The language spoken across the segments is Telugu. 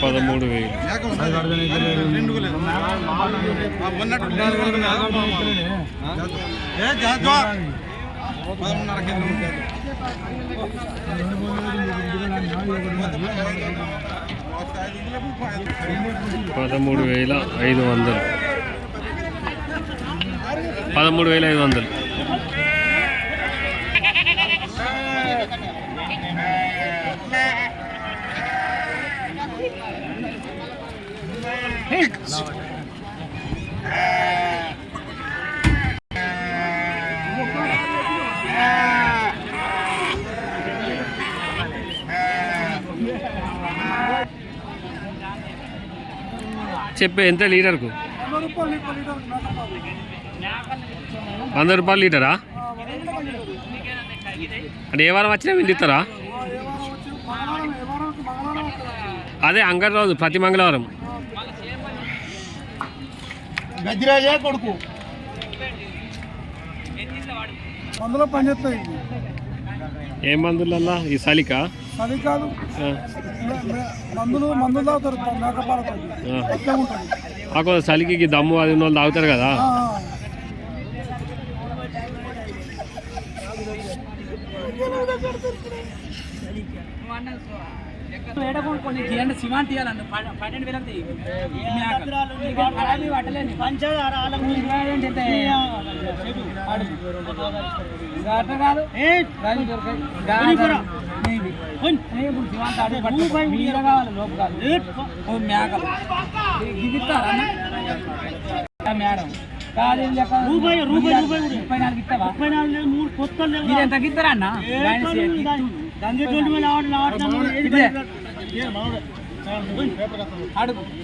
పదమూడు వేలు పదమూడు వేల ఐదు వందలు పదమూడు వేల ఐదు వందలు చెప్పే ఎంత లీటర్కు? వంద రూపాయలు లీటరా? అంటే ఏ వారం వచ్చినా వీళ్ళు ఇస్తారా? అదే అంగడి రోజు ప్రతి మంగళవారం. గజ్జిరాజే కొడుకు. అందులో పనిచేస్తాయి ఏం మందులల్లా ఈ సలిక? అది కాదు. మందులు మందులు తాగుతారు మేకపాలతో. చలికి దమ్ము అది ఉన్న వాళ్ళు తాగుతారు కదా? అన్న? మేడం? రూపాయి, రూపాయి, రూపాయి. ముప్పై నాలుగు ఇస్తావా? ముప్పై నాలుగు మూడు కొత్త ఇస్తారా అన్న?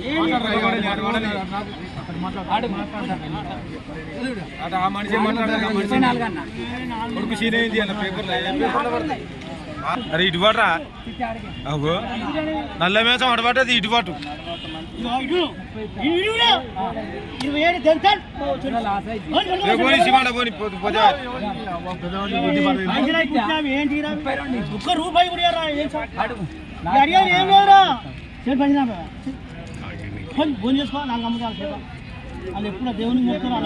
ఏ గాయన తోడు చేతికి. దాని- దాని ఎటువంటి మీద అరే ఇటు అగో. నల్ల మేసం అటు పట్టది ఇటు ఇటు. ఒక్క రూపాయి కూడా ఏం లేదురా. చేసుకో నాకు అమ్మకాలు వాళ్ళు ఎప్పుడు దేవుని దేవుని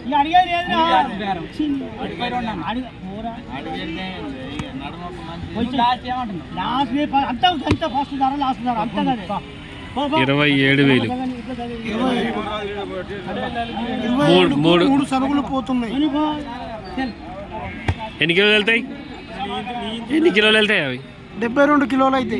ఇక అడిగేది లాస్ట్ అంతా అంతా ఫస్ట్ ధర లాస్ట్ ధర అంతా కదే. ఇరవై ఏడు వేలు. మూడు మూడు. మూడు సరుకులు పోతున్నాయి. ఎన్ని కిలోలు వెళ్తాయి? ఎన్ని కిలోలు వెళ్తాయి అవి? డెబ్బై రెండు కిలోలు అయితే.